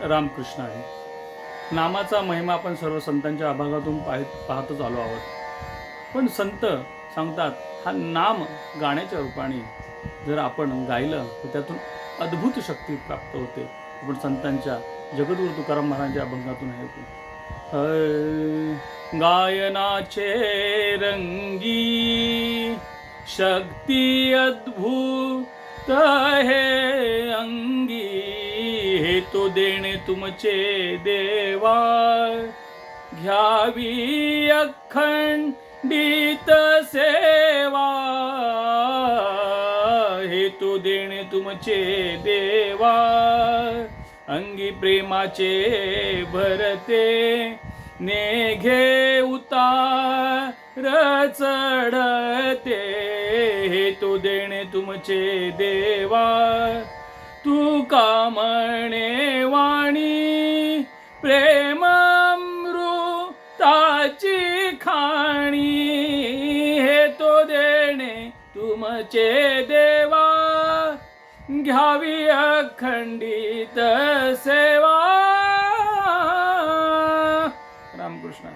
रामकृष्ण आहे. नामाचा महिमा आपण सर्व संतांच्या अभागातून पाहत पाहतच आलो आहोत. पण संत सांगतात हा नाम गाण्याच्या रूपाने जर आपण गायलं तर त्यातून अद्भुत शक्ती प्राप्त होते. आपण संतांच्या जगद्गुरु तुकाराम महाराजांच्या अभंगातून ऐकू गायनाचे रंगी शक्ती अद्भुत हे अंगी. तो देणे तुमचे देवा घ्यावी अखंडित सेवा. हे तो देणे तुमचे देवा अंगी प्रेमाचे भरते नेघे उतार चढते. हे तो देणे तुमचे देवा तू का म्हणे खाणी हे तो देणे तुमचे देवा. घ्यावी अखंडित सेवा. रामकृष्ण